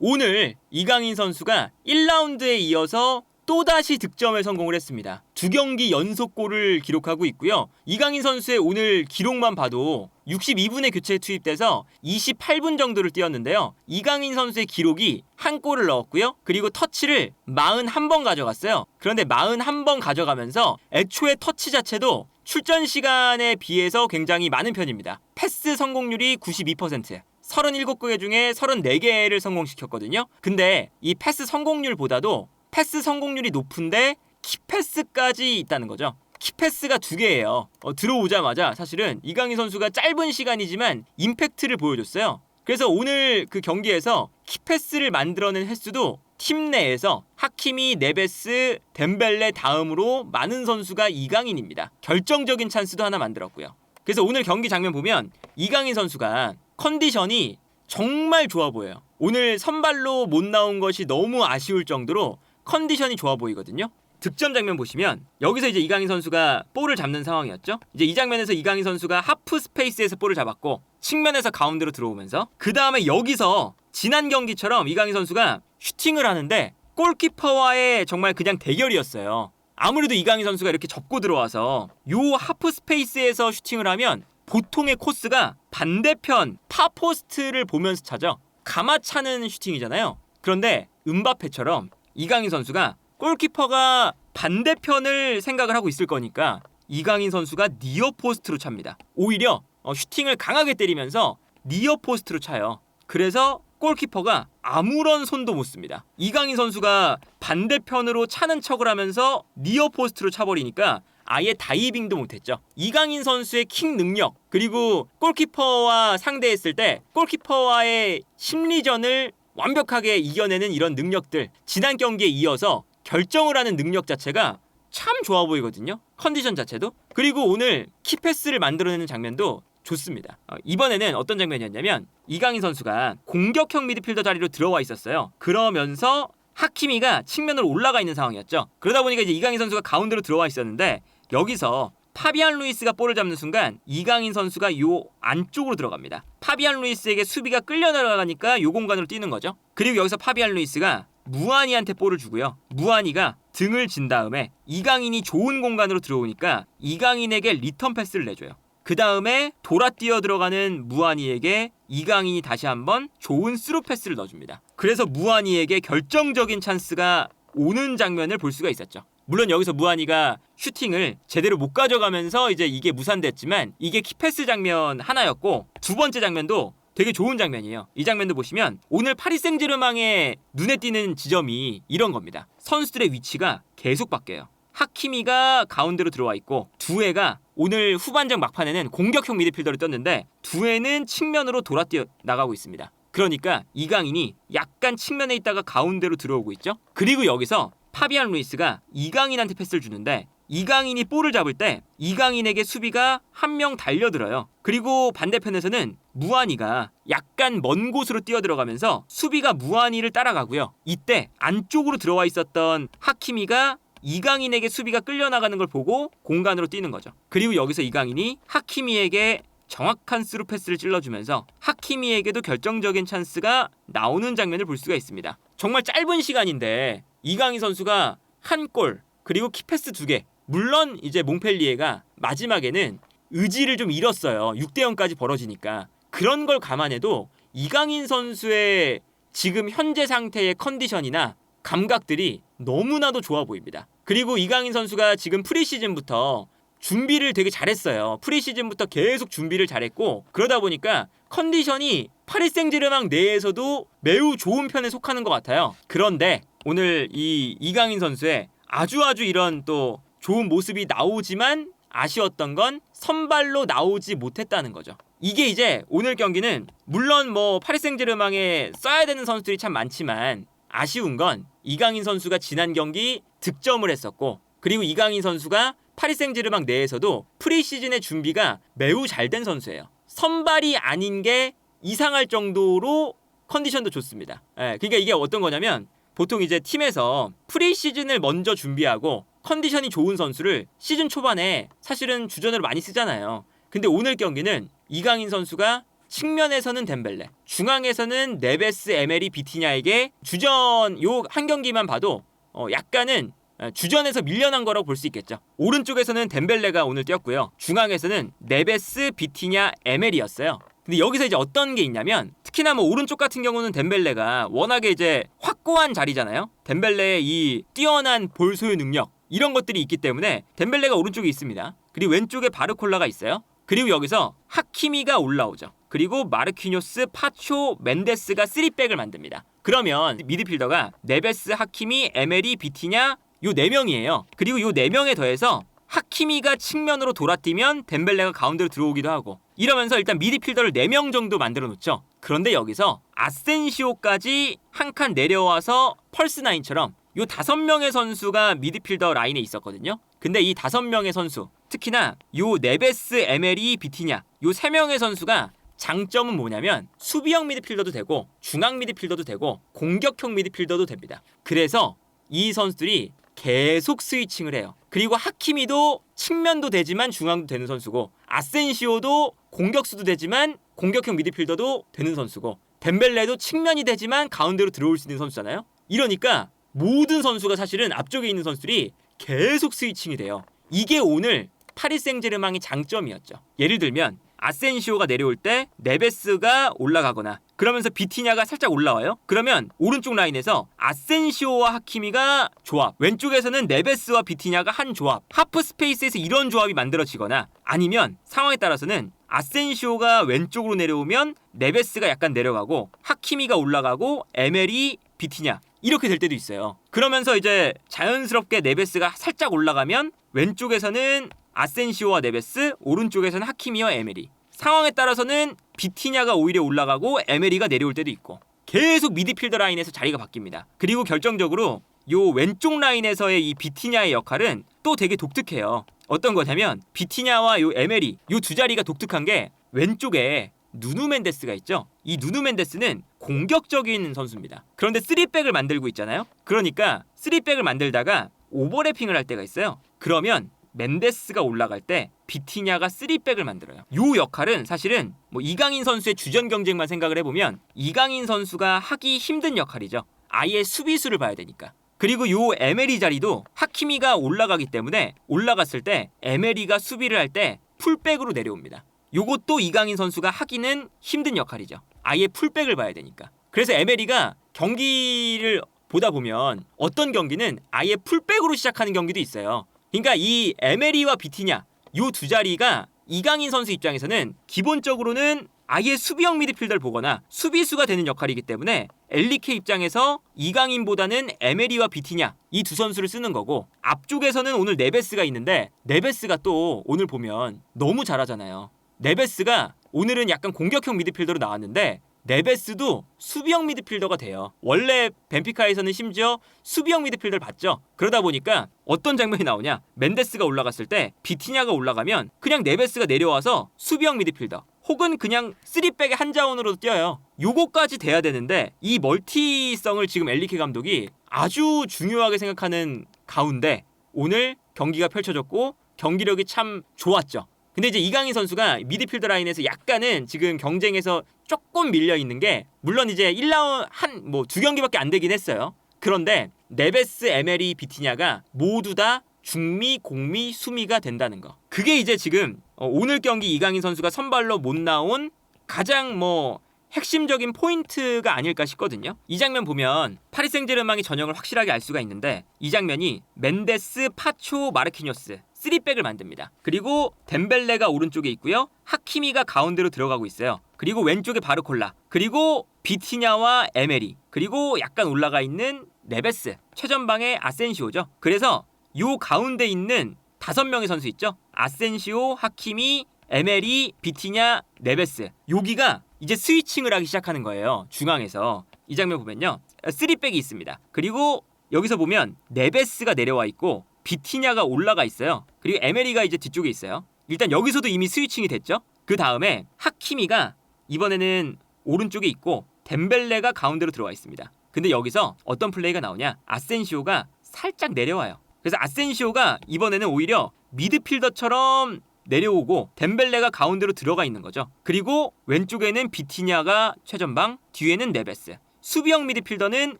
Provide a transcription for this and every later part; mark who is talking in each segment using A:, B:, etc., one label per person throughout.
A: 오늘 이강인 선수가 1라운드에 이어서 또다시 득점에 성공을 했습니다. 두 경기 연속골을 기록하고 있고요. 이강인 선수의 오늘 기록만 봐도 62분에 교체에 투입돼서 28분 정도를 뛰었는데요. 이강인 선수의 기록이 한 골을 넣었고요. 그리고 터치를 41번 가져갔어요. 그런데 41번 가져가면서 애초에 터치 자체도 출전 시간에 비해서 굉장히 많은 편입니다. 패스 성공률이 92%. 37개 중에 34개를 성공시켰거든요. 근데 이 패스 성공률보다도 패스 성공률이 높은데 키패스까지 있다는 거죠. 키패스가 두 개예요. 어, 들어오자마자 사실은 이강인 선수가 짧은 시간이지만 임팩트를 보여줬어요. 그래서 오늘 그 경기에서 키패스를 만들어낸 횟수도 팀 내에서 하키미, 네베스, 덴벨레 다음으로 많은 선수가 이강인입니다. 결정적인 찬스도 하나 만들었고요. 그래서 오늘 경기 장면 보면 이강인 선수가 컨디션이 정말 좋아 보여요. 오늘 선발로 못 나온 것이 너무 아쉬울 정도로 컨디션이 좋아 보이거든요. 득점 장면 보시면 여기서 이제 이강인 선수가 볼을 잡는 상황이었죠. 이제 이 장면에서 이강인 선수가 하프 스페이스에서 볼을 잡았고 측면에서 가운데로 들어오면서 그 다음에 여기서 지난 경기처럼 이강인 선수가 슈팅을 하는데 골키퍼와의 정말 그냥 대결이었어요. 아무래도 이강인 선수가 이렇게 접고 들어와서 요 하프 스페이스에서 슈팅을 하면 보통의 코스가 반대편 파포스트를 보면서 차죠. 가마차는 슈팅이잖아요. 그런데 은바페처럼 이강인 선수가 골키퍼가 반대편을 생각을 하고 있을 거니까 이강인 선수가 니어 포스트로 찹니다. 오히려 어, 슈팅을 강하게 때리면서 니어 포스트로 차요. 그래서 골키퍼가 아무런 손도 못 씁니다. 이강인 선수가 반대편으로 차는 척을 하면서 니어 포스트로 차버리니까 아예 다이빙도 못했죠. 이강인 선수의 킥 능력 그리고 골키퍼와 상대했을 때 골키퍼와의 심리전을 완벽하게 이겨내는 이런 능력들 지난 경기에 이어서 결정을 하는 능력 자체가 참 좋아 보이거든요. 컨디션 자체도 그리고 오늘 키패스를 만들어내는 장면도 좋습니다. 어, 이번에는 어떤 장면이었냐면 이강인 선수가 공격형 미드필더 자리로 들어와 있었어요. 그러면서 하키미가 측면으로 올라가 있는 상황이었죠. 그러다 보니까 이제 이강인 선수가 가운데로 들어와 있었는데 여기서 파비안 루이스가 볼을 잡는 순간 이강인 선수가 요 안쪽으로 들어갑니다. 파비안 루이스에게 수비가 끌려 내려가니까 요 공간으로 뛰는 거죠. 그리고 여기서 파비안 루이스가 무한이한테 볼을 주고요. 무한이가 등을 진 다음에 이강인이 좋은 공간으로 들어오니까 이강인에게 리턴 패스를 내줘요. 그 다음에 돌아 뛰어 들어가는 무한이에게 이강인이 다시 한번 좋은 스루 패스를 넣어줍니다. 그래서 무한이에게 결정적인 찬스가 오는 장면을 볼 수가 있었죠. 물론 여기서 무한이가 슈팅을 제대로 못 가져가면서 이제 이게 무산됐지만 이게 키패스 장면 하나였고 두 번째 장면도 되게 좋은 장면이에요. 이 장면도 보시면 오늘 파리 생제르맹의 눈에 띄는 지점이 이런 겁니다. 선수들의 위치가 계속 바뀌어요. 하키미가 가운데로 들어와 있고 두에가 오늘 후반전 막판에는 공격형 미드필더를 떴는데 두에는 측면으로 돌아 뛰어 나가고 있습니다. 그러니까 이강인이 약간 측면에 있다가 가운데로 들어오고 있죠. 그리고 여기서 파비안 루이스가 이강인한테 패스를 주는데 이강인이 볼을 잡을 때 이강인에게 수비가 한 명 달려들어요. 그리고 반대편에서는 무한이가 약간 먼 곳으로 뛰어 들어가면서 수비가 무한이를 따라가고요. 이때 안쪽으로 들어와 있었던 하키미가 이강인에게 수비가 끌려나가는 걸 보고 공간으로 뛰는 거죠. 그리고 여기서 이강인이 하키미에게 정확한 스루 패스를 찔러주면서 하키미에게도 결정적인 찬스가 나오는 장면을 볼 수가 있습니다. 정말 짧은 시간인데 이강인 선수가 한 골 그리고 키패스 두 개. 물론 이제 몽펠리에가 마지막에는 의지를 좀 잃었어요. 6대 0까지 벌어지니까. 그런 걸 감안해도 이강인 선수의 지금 현재 상태의 컨디션이나 감각들이 너무나도 좋아 보입니다. 그리고 이강인 선수가 지금 프리시즌부터 준비를 되게 잘했어요. 프리시즌부터 계속 준비를 잘했고 그러다 보니까 컨디션이 파리 생제르맹 내에서도 매우 좋은 편에 속하는 것 같아요. 그런데 오늘 이 이강인 선수의 아주 아주 이런 또 좋은 모습이 나오지만 아쉬웠던 건 선발로 나오지 못했다는 거죠. 이게 이제 오늘 경기는 물론 뭐 파리 생제르맹에 써야 되는 선수들이 참 많지만 아쉬운 건 이강인 선수가 지난 경기 득점을 했었고 그리고 이강인 선수가 파리 생제르맹 내에서도 프리시즌의 준비가 매우 잘 된 선수예요. 선발이 아닌 게 이상할 정도로 컨디션도 좋습니다. 예, 그러니까 이게 어떤 거냐면 보통 이제 팀에서 프리 시즌을 먼저 준비하고 컨디션이 좋은 선수를 시즌 초반에 사실은 주전으로 많이 쓰잖아요. 근데 오늘 경기는 이강인 선수가 측면에서는 덴벨레, 중앙에서는 네베스, 에메리, 비티냐에게 주전 요 한 경기만 봐도 어, 약간은 어, 주전에서 밀려난 거라고 볼 수 있겠죠. 오른쪽에서는 덴벨레가 오늘 뛰었고요. 중앙에서는 네베스, 비티냐, 에메리였어요. 근데 여기서 이제 어떤 게 있냐면 특히나 뭐 오른쪽 같은 경우는 덴벨레가 워낙에 이제 확고한 자리잖아요. 덴벨레의 이 뛰어난 볼 소유 능력 이런 것들이 있기 때문에 덴벨레가 오른쪽에 있습니다. 그리고 왼쪽에 바르콜라가 있어요. 그리고 여기서 하키미가 올라오죠. 그리고 마르키뇨스, 파초, 멘데스가 3백을 만듭니다. 그러면 미드필더가 네베스, 하키미, 에메리, 비티냐 요네 명이에요. 그리고 요네 명에 더해서 하키미가 측면으로 돌아뛰면 덴벨레가 가운데로 들어오기도 하고 이러면서 일단 미드필더를 4명 정도 만들어 놓죠. 그런데 여기서 아센시오까지 한 칸 내려와서 펄스9처럼 요 다섯 명의 선수가 미드필더 라인에 있었거든요. 근데 이 다섯 명의 선수, 특히나 요 네베스, 에메리, 비티냐 요 세 명의 선수가 장점은 뭐냐면 수비형 미드필더도 되고 중앙 미드필더도 되고 공격형 미드필더도 됩니다. 그래서 이 선수들이 계속 스위칭을 해요. 그리고 하키미도 측면도 되지만 중앙도 되는 선수고 아센시오도 공격수도 되지만 공격형 미드필더도 되는 선수고 덴벨레도 측면이 되지만 가운데로 들어올 수 있는 선수잖아요. 이러니까 모든 선수가 사실은 앞쪽에 있는 선수들이 계속 스위칭이 돼요. 이게 오늘 파리 생제르맹의 장점이었죠. 예를 들면 아센시오가 내려올 때 네베스가 올라가거나 그러면서 비티냐가 살짝 올라와요. 그러면 오른쪽 라인에서 아센시오와 하키미가 조합, 왼쪽에서는 네베스와 비티냐가 한 조합, 하프 스페이스에서 이런 조합이 만들어지거나 아니면 상황에 따라서는 아센시오가 왼쪽으로 내려오면 네베스가 약간 내려가고 하키미가 올라가고 에멜이 비티냐 이렇게 될 때도 있어요. 그러면서 이제 자연스럽게 네베스가 살짝 올라가면 왼쪽에서는 아센시오와 네베스, 오른쪽에서는 하키미와 에메리. 상황에 따라서는 비티냐가 오히려 올라가고 에메리가 내려올 때도 있고 계속 미드필더 라인에서 자리가 바뀝니다. 그리고 결정적으로 요 왼쪽 라인에서의 이 비티냐의 역할은 또 되게 독특해요. 어떤 거냐면 비티냐와 요 에메리 요 두 자리가 독특한 게 왼쪽에 누누 멘데스가 있죠. 이 누누 멘데스는 공격적인 선수입니다. 그런데 3백을 만들고 있잖아요. 그러니까 3백을 만들다가 오버래핑을 할 때가 있어요. 그러면 멘데스가 올라갈 때 비티냐가 3백을 만들어요. 요 역할은 사실은 뭐 이강인 선수의 주전 경쟁만 생각을 해보면 이강인 선수가 하기 힘든 역할이죠. 아예 수비수를 봐야 되니까. 그리고 요 에메리 자리도 하키미가 올라가기 때문에 올라갔을 때 에메리가 수비를 할 때 풀백으로 내려옵니다. 요것도 이강인 선수가 하기는 힘든 역할이죠. 아예 풀백을 봐야 되니까. 그래서 에메리가 경기를 보다 보면 어떤 경기는 아예 풀백으로 시작하는 경기도 있어요. 그러니까 이 에메리와 비티냐 요 두 자리가 이강인 선수 입장에서는 기본적으로는 아예 수비형 미드필더를 보거나 수비수가 되는 역할이기 때문에 엘리케 입장에서 이강인보다는 에메리와 비티냐 이 두 선수를 쓰는 거고 앞쪽에서는 오늘 네베스가 있는데 네베스가 또 오늘 보면 너무 잘하잖아요. 네베스가 오늘은 약간 공격형 미드필더로 나왔는데 네베스도 수비형 미드필더가 돼요. 원래 벤피카에서는 심지어 수비형 미드필더를 봤죠. 그러다 보니까 어떤 장면이 나오냐? 멘데스가 올라갔을 때 비티냐가 올라가면 그냥 네베스가 내려와서 수비형 미드필더 혹은 그냥 3백의 한 자원으로 뛰어요. 요거까지 돼야 되는데 이 멀티성을 지금 엘리케 감독이 아주 중요하게 생각하는 가운데 오늘 경기가 펼쳐졌고 경기력이 참 좋았죠. 근데 이제 이강인 선수가 미드필더 라인에서 약간은 지금 경쟁에서 조금 밀려 있는 게 물론 이제 1라운 한 뭐 두 경기밖에 안 되긴 했어요. 그런데 네베스, 에메리, 비티냐가 모두 다 중미, 공미, 수미가 된다는 거. 그게 이제 지금 어, 오늘 경기 이강인 선수가 선발로 못 나온 가장 뭐 핵심적인 포인트가 아닐까 싶거든요. 이 장면 보면 파리 생제르맹의 전형을 확실하게 알 수가 있는데 이 장면이 멘데스, 파초, 마르키뇨스 3백을 만듭니다. 그리고 덴벨레가 오른쪽에 있고요. 하키미가 가운데로 들어가고 있어요. 그리고 왼쪽에 바르콜라. 그리고 비티냐와 에메리. 그리고 약간 올라가 있는 네베스. 최전방에 아센시오죠. 그래서 요 가운데 있는 다섯 명의 선수 있죠. 아센시오, 하키미, 에메리, 비티냐, 네베스. 여기가 이제 스위칭을 하기 시작하는 거예요. 중앙에서. 이 장면 보면요. 3백이 있습니다. 그리고 여기서 보면 네베스가 내려와 있고 비티냐가 올라가 있어요. 그리고 에메리가 이제 뒤쪽에 있어요. 일단 여기서도 이미 스위칭이 됐죠. 그 다음에 하키미가 이번에는 오른쪽에 있고 덴벨레가 가운데로 들어와 있습니다. 근데 여기서 어떤 플레이가 나오냐? 아센시오가 살짝 내려와요. 그래서 아센시오가 이번에는 오히려 미드필더처럼 내려오고 덴벨레가 가운데로 들어가 있는 거죠. 그리고 왼쪽에는 비티냐가 최전방, 뒤에는 네베스. 수비형 미드필더는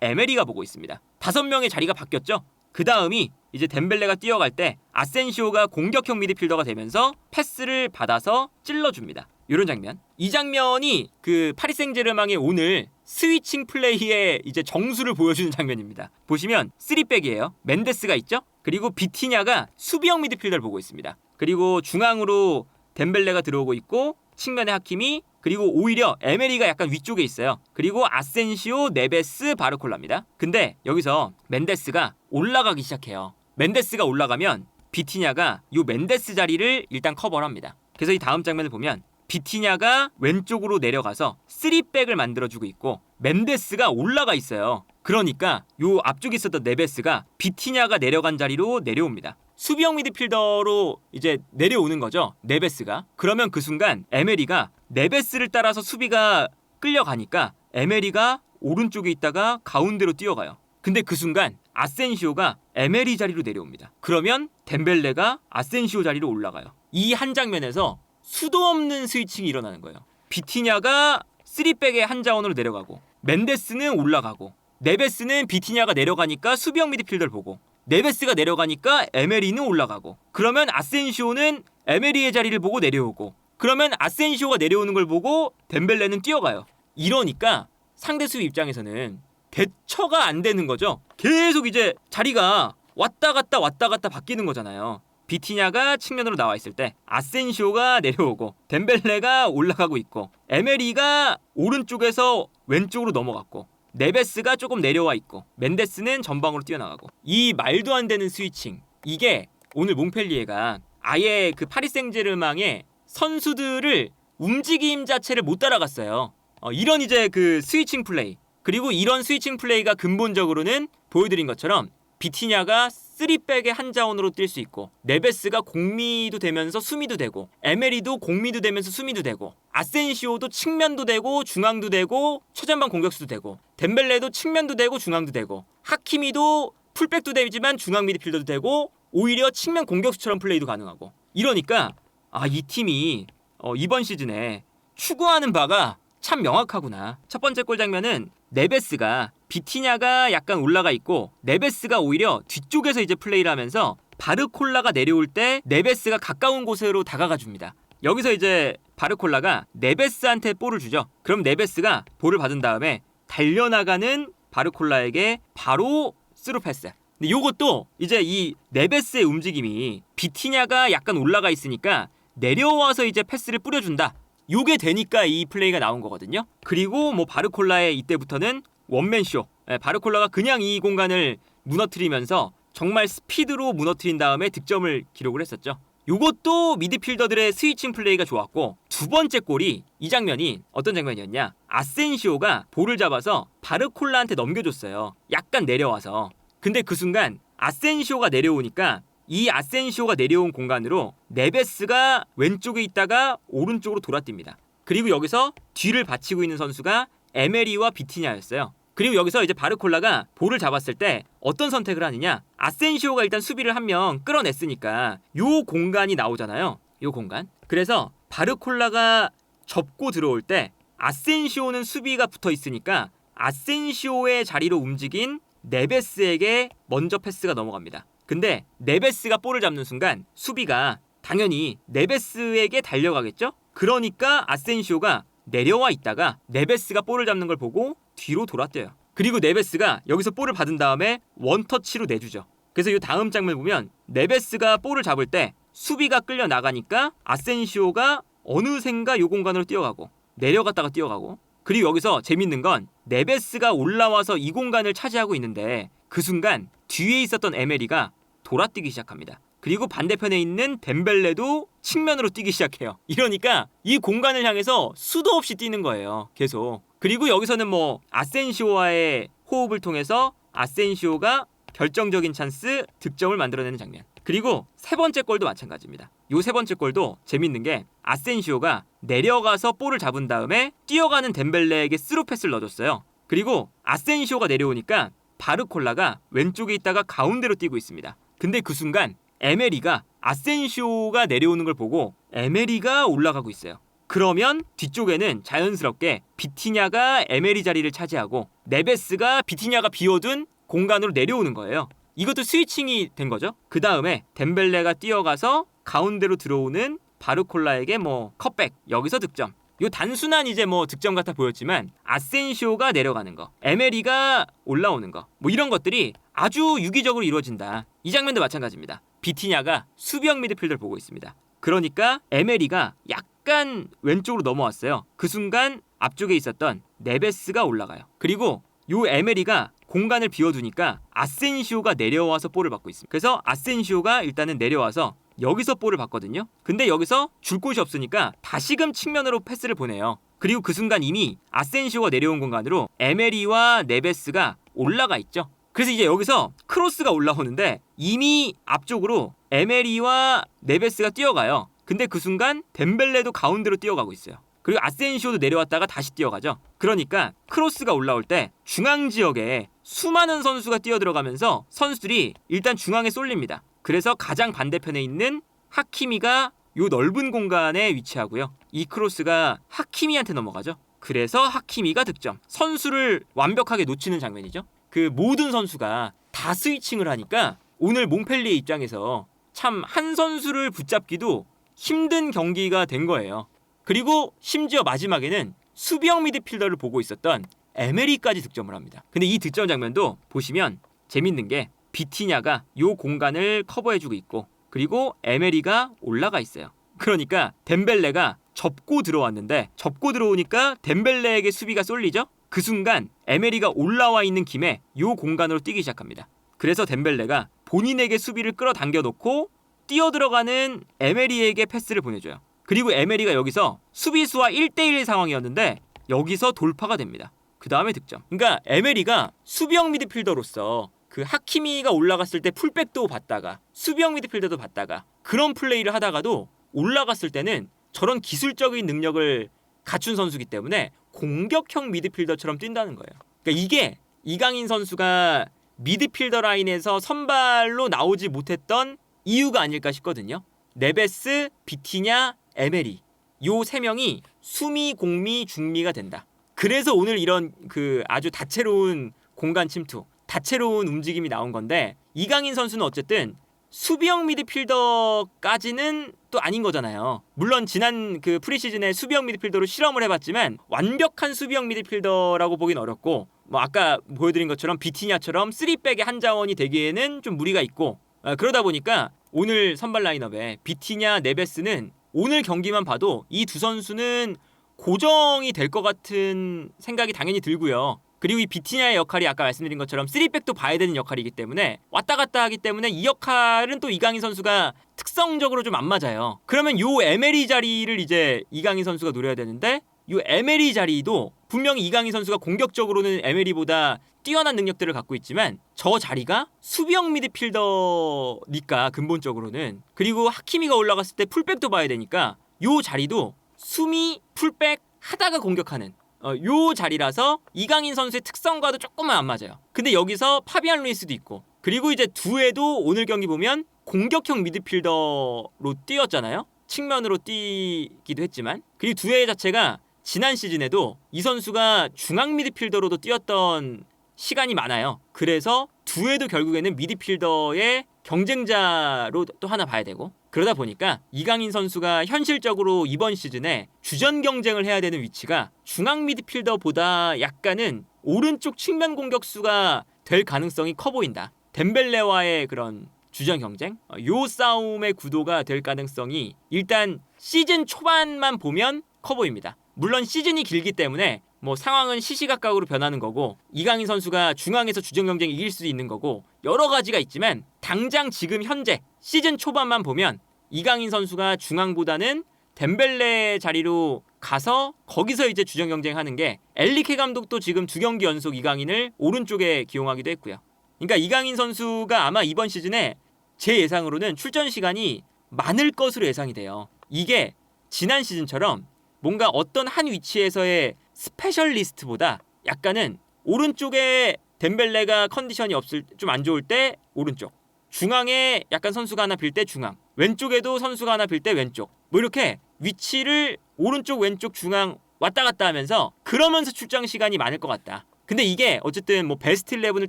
A: 에메리가 보고 있습니다. 다섯 명의 자리가 바뀌었죠. 그 다음이 이제 덴벨레가 뛰어갈 때 아센시오가 공격형 미드필더가 되면서 패스를 받아서 찔러줍니다. 이런 장면. 이 장면이 그 파리 생제르맹의 오늘 스위칭 플레이의 이제 정수를 보여주는 장면입니다. 보시면 3백이에요. 멘데스가 있죠? 그리고 비티냐가 수비형 미드필더를 보고 있습니다. 그리고 중앙으로 덴벨레가 들어오고 있고 측면에 하킴이 그리고 오히려 에메리가 약간 위쪽에 있어요. 그리고 아센시오, 네베스, 바르콜라입니다. 근데 여기서 멘데스가 올라가기 시작해요. 멘데스가 올라가면 비티냐가 이 멘데스 자리를 일단 커버를 합니다. 그래서 이 다음 장면을 보면 비티냐가 왼쪽으로 내려가서 3백을 만들어주고 있고 멘데스가 올라가 있어요. 그러니까 요 앞쪽에 있었던 네베스가 비티냐가 내려간 자리로 내려옵니다. 수비형 미드필더로 이제 내려오는 거죠. 네베스가. 그러면 그 순간 에메리가 네베스를 따라서 수비가 끌려가니까 에메리가 오른쪽에 있다가 가운데로 뛰어가요. 근데 그 순간 아센시오가 에메리 자리로 내려옵니다. 그러면 덴벨레가 아센시오 자리로 올라가요. 이 한 장면에서 수도 없는 스위칭이 일어나는 거예요. 비티냐가 3백의 한 자원으로 내려가고 멘데스는 올라가고 네베스는 비티냐가 내려가니까 수비형 미드필더를 보고 네베스가 내려가니까 에메리는 올라가고 그러면 아센시오는 에메리의 자리를 보고 내려오고 그러면 아센시오가 내려오는 걸 보고 덴벨레는 뛰어가요. 이러니까 상대 수비 입장에서는 대처가 안 되는 거죠. 계속 이제 자리가 왔다 갔다 왔다 갔다 바뀌는 거잖아요. 비티냐가 측면으로 나와 있을 때 아센시오가 내려오고 덴벨레가 올라가고 있고 에메리가 오른쪽에서 왼쪽으로 넘어갔고 네베스가 조금 내려와 있고 멘데스는 전방으로 뛰어나가고 이 말도 안 되는 스위칭 이게 오늘 몽펠리에가 아예 그 파리 생제르맹의 선수들을 움직임 자체를 못 따라갔어요. 어, 이런 이제 그 스위칭 플레이 그리고 이런 스위칭 플레이가 근본적으로는 보여드린 것처럼 비티냐가 3백의 한 자원으로 뛸 수 있고 네베스가 공미도 되면서 수미도 되고 에메리도 공미도 되면서 수미도 되고 아센시오도 측면도 되고 중앙도 되고 최전방 공격수도 되고 덴벨레도 측면도 되고 중앙도 되고 하키미도 풀백도 되지만 중앙 미드필더도 되고 오히려 측면 공격수처럼 플레이도 가능하고 이러니까 아 이 팀이 어, 이번 시즌에 추구하는 바가 참 명확하구나. 첫 번째 골 장면은 네베스가 비티냐가 약간 올라가 있고 네베스가 오히려 뒤쪽에서 이제 플레이를 하면서 바르콜라가 내려올 때 네베스가 가까운 곳으로 다가가 줍니다. 여기서 이제 바르콜라가 네베스한테 볼을 주죠. 그럼 네베스가 볼을 받은 다음에 달려나가는 바르콜라에게 바로 스루 패스. 근데 요것도 이제 이 네베스의 움직임이 비티냐가 약간 올라가 있으니까 내려와서 이제 패스를 뿌려준다. 요게 되니까 이 플레이가 나온 거거든요. 그리고 뭐 바르콜라의 이때부터는 원맨쇼. 예, 바르콜라가 그냥 이 공간을 무너뜨리면서 정말 스피드로 무너뜨린 다음에 득점을 기록을 했었죠. 요것도 미드필더들의 스위칭 플레이가 좋았고 두 번째 골이 이 장면이 어떤 장면이었냐? 아센시오가 볼을 잡아서 바르콜라한테 넘겨줬어요. 약간 내려와서. 근데 그 순간 아센시오가 내려오니까 이 아센시오가 내려온 공간으로 네베스가 왼쪽에 있다가 오른쪽으로 돌아뜁니다. 그리고 여기서 뒤를 받치고 있는 선수가 에메리와 비티냐였어요. 그리고 여기서 이제 바르콜라가 볼을 잡았을 때 어떤 선택을 하느냐? 아센시오가 일단 수비를 한 명 끌어냈으니까 요 공간이 나오잖아요. 요 공간. 그래서 바르콜라가 접고 들어올 때 아센시오는 수비가 붙어 있으니까 아센시오의 자리로 움직인 네베스에게 먼저 패스가 넘어갑니다. 근데 네베스가 볼을 잡는 순간 수비가 당연히 네베스에게 달려가겠죠? 그러니까 아센시오가 내려와 있다가 네베스가 볼을 잡는 걸 보고 뒤로 돌아뛰어요. 그리고 네베스가 여기서 볼을 받은 다음에 원터치로 내주죠. 그래서 이 다음 장면 보면 네베스가 볼을 잡을 때 수비가 끌려 나가니까 아센시오가 어느샌가 요 공간으로 뛰어가고 내려갔다가 뛰어가고 그리고 여기서 재밌는 건 네베스가 올라와서 이 공간을 차지하고 있는데 그 순간 뒤에 있었던 에메리가 돌아뛰기 시작합니다. 그리고 반대편에 있는 덴벨레도 측면으로 뛰기 시작해요. 이러니까 이 공간을 향해서 수도 없이 뛰는 거예요. 계속. 그리고 여기서는 뭐 아센시오와의 호흡을 통해서 아센시오가 결정적인 찬스 득점을 만들어내는 장면. 그리고 세 번째 골도 마찬가지입니다. 요 세 번째 골도 재밌는 게 아센시오가 내려가서 볼을 잡은 다음에 뛰어가는 덴벨레에게 스루 패스를 넣어줬어요. 그리고 아센시오가 내려오니까 바르콜라가 왼쪽에 있다가 가운데로 뛰고 있습니다. 근데 그 순간 에메리가 아센시오가 내려오는 걸 보고 에메리가 올라가고 있어요. 그러면 뒤쪽에는 자연스럽게 비티냐가 에메리 자리를 차지하고 네베스가 비티냐가 비워둔 공간으로 내려오는 거예요. 이것도 스위칭이 된 거죠. 그 다음에 덴벨레가 뛰어가서 가운데로 들어오는 바르콜라에게 뭐 컷백 여기서 득점. 요 단순한 이제 뭐 득점 같아 보였지만 아센시오가 내려가는 거, 에메리가 올라오는 거, 뭐 이런 것들이 아주 유기적으로 이루어진다. 이 장면도 마찬가지입니다. 비티냐가 수비형 미드필더를 보고 있습니다. 그러니까 에메리가 약간 왼쪽으로 넘어왔어요. 그 순간 앞쪽에 있었던 네베스가 올라가요. 그리고 요 에메리가 공간을 비워두니까 아센시오가 내려와서 볼을 받고 있습니다. 그래서 아센시오가 일단은 내려와서 여기서 볼을 받거든요. 근데 여기서 줄 곳이 없으니까 다시금 측면으로 패스를 보내요. 그리고 그 순간 이미 아센시오가 내려온 공간으로 에메리와 네베스가 올라가 있죠. 그래서 이제 여기서 크로스가 올라오는데 이미 앞쪽으로 에메리와 네베스가 뛰어가요. 근데 그 순간 덴벨레도 가운데로 뛰어가고 있어요. 그리고 아센시오도 내려왔다가 다시 뛰어가죠. 그러니까 크로스가 올라올 때 중앙 지역에 수많은 선수가 뛰어들어가면서 선수들이 일단 중앙에 쏠립니다. 그래서 가장 반대편에 있는 하키미가 요 넓은 공간에 위치하고요. 이 크로스가 하키미한테 넘어가죠. 그래서 하키미가 득점. 선수를 완벽하게 놓치는 장면이죠. 그 모든 선수가 다 스위칭을 하니까 오늘 몽펠리의 입장에서 참 한 선수를 붙잡기도 힘든 경기가 된 거예요. 그리고 심지어 마지막에는 수비형 미드필더를 보고 있었던 에메리까지 득점을 합니다. 근데 이 득점 장면도 보시면 재밌는 게 비티냐가 요 공간을 커버해주고 있고 그리고 에메리가 올라가 있어요. 그러니까 덴벨레가 접고 들어왔는데 접고 들어오니까 덴벨레에게 수비가 쏠리죠. 그 순간 에메리가 올라와 있는 김에 요 공간으로 뛰기 시작합니다. 그래서 덴벨레가 본인에게 수비를 끌어당겨 놓고 뛰어 들어가는 에메리에게 패스를 보내줘요. 그리고 에메리가 여기서 수비수와 1대1 상황이었는데 여기서 돌파가 됩니다. 그 다음에 득점. 그러니까 에메리가 수비형 미드필더로서 그 하키미가 올라갔을 때 풀백도 봤다가 수비형 미드필더도 봤다가 그런 플레이를 하다가도 올라갔을 때는 저런 기술적인 능력을 갖춘 선수기 때문에 공격형 미드필더처럼 뛴다는 거예요. 그러니까 이게 이강인 선수가 미드필더 라인에서 선발로 나오지 못했던 이유가 아닐까 싶거든요. 네베스, 비티냐, 에메리 요 세 명이 수미, 공미, 중미가 된다. 그래서 오늘 이런 그 아주 다채로운 공간 침투, 다채로운 움직임이 나온 건데 이강인 선수는 어쨌든 수비형 미드필더까지는 또 아닌 거잖아요. 물론 지난 그 프리시즌에 수비형 미드필더로 실험을 해봤지만 완벽한 수비형 미드필더라고 보긴 어렵고 뭐 아까 보여드린 것처럼 비티냐처럼 3백의 한 자원이 되기에는 좀 무리가 있고 어, 그러다 보니까 오늘 선발 라인업에 비티냐 네베스는 오늘 경기만 봐도 이 두 선수는 고정이 될 것 같은 생각이 당연히 들고요. 그리고 이 비티냐의 역할이 아까 말씀드린 것처럼 3백도 봐야 되는 역할이기 때문에 왔다 갔다 하기 때문에 이 역할은 또 이강인 선수가 특성적으로 좀 안 맞아요. 그러면 요 에메리 자리를 이제 이강인 선수가 노려야 되는데 요 에메리 자리도 분명히 이강인 선수가 공격적으로는 에메리보다 뛰어난 능력들을 갖고 있지만 저 자리가 수비형 미드필더니까 근본적으로는 그리고 하키미가 올라갔을 때 풀백도 봐야 되니까 요 자리도 수미 풀백 하다가 공격하는 어, 요 자리라서 이강인 선수의 특성과도 조금만 안 맞아요. 근데 여기서 파비안 루이스도 있고 그리고 이제 두에도 오늘 경기 보면 공격형 미드필더로 뛰었잖아요. 측면으로 뛰기도 했지만 그리고 두에 자체가 지난 시즌에도 이 선수가 중앙 미드필더로도 뛰었던 시간이 많아요. 그래서 두에도 결국에는 미드필더의 경쟁자로 또 하나 봐야 되고 그러다 보니까 이강인 선수가 현실적으로 이번 시즌에 주전 경쟁을 해야 되는 위치가 중앙 미드필더보다 약간은 오른쪽 측면 공격수가 될 가능성이 커 보인다. 덴벨레와의 그런 주전 경쟁, 어, 요 싸움의 구도가 될 가능성이 일단 시즌 초반만 보면 커 보입니다. 물론 시즌이 길기 때문에 뭐 상황은 시시각각으로 변하는 거고 이강인 선수가 중앙에서 주전 경쟁 이길 수도 있는 거고 여러 가지가 있지만 당장 지금 현재 시즌 초반만 보면 이강인 선수가 중앙보다는 덴벨레 자리로 가서 거기서 이제 주전 경쟁하는 게 엘리케 감독도 지금 두 경기 연속 이강인을 오른쪽에 기용하기도 했고요. 그러니까 이강인 선수가 아마 이번 시즌에 제 예상으로는 출전 시간이 많을 것으로 예상이 돼요. 이게 지난 시즌처럼 뭔가 어떤 한 위치에서의 스페셜리스트보다 약간은 오른쪽에 덴벨레가 컨디션이 없을 좀 안 좋을 때 오른쪽 중앙에 약간 선수가 하나 빌 때 중앙, 왼쪽에도 선수가 하나 빌 때 왼쪽. 뭐 이렇게 위치를 오른쪽 왼쪽 중앙 왔다 갔다 하면서 그러면서 출장 시간이 많을 것 같다. 근데 이게 어쨌든 뭐 베스트 11을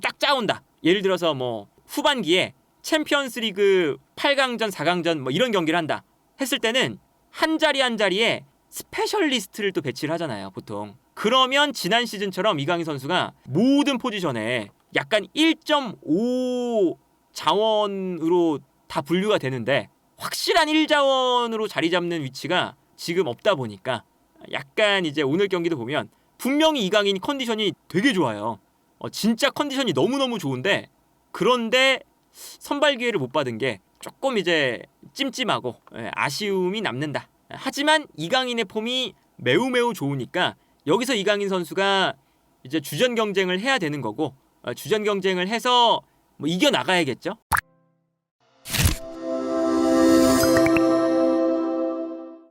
A: 딱 짜온다. 예를 들어서 뭐 후반기에 챔피언스 리그 8강전, 4강전 뭐 이런 경기를 한다. 했을 때는 한 자리 한 자리에 스페셜리스트를 또 배치를 하잖아요, 보통. 그러면 지난 시즌처럼 이강인 선수가 모든 포지션에 약간 1.5 자원으로 다 분류가 되는데 확실한 1자원으로 자리 잡는 위치가 지금 없다 보니까 약간 이제 오늘 경기도 보면 분명히 이강인이 컨디션이 되게 좋아요. 어, 진짜 컨디션이 너무너무 좋은데 그런데 선발 기회를 못 받은 게 조금 이제 찜찜하고 예, 아쉬움이 남는다. 하지만 이강인의 폼이 매우 매우 좋으니까 여기서 이강인 선수가 이제 주전 경쟁을 해야 되는 거고 어, 주전 경쟁을 해서 뭐 이겨 나가야겠죠.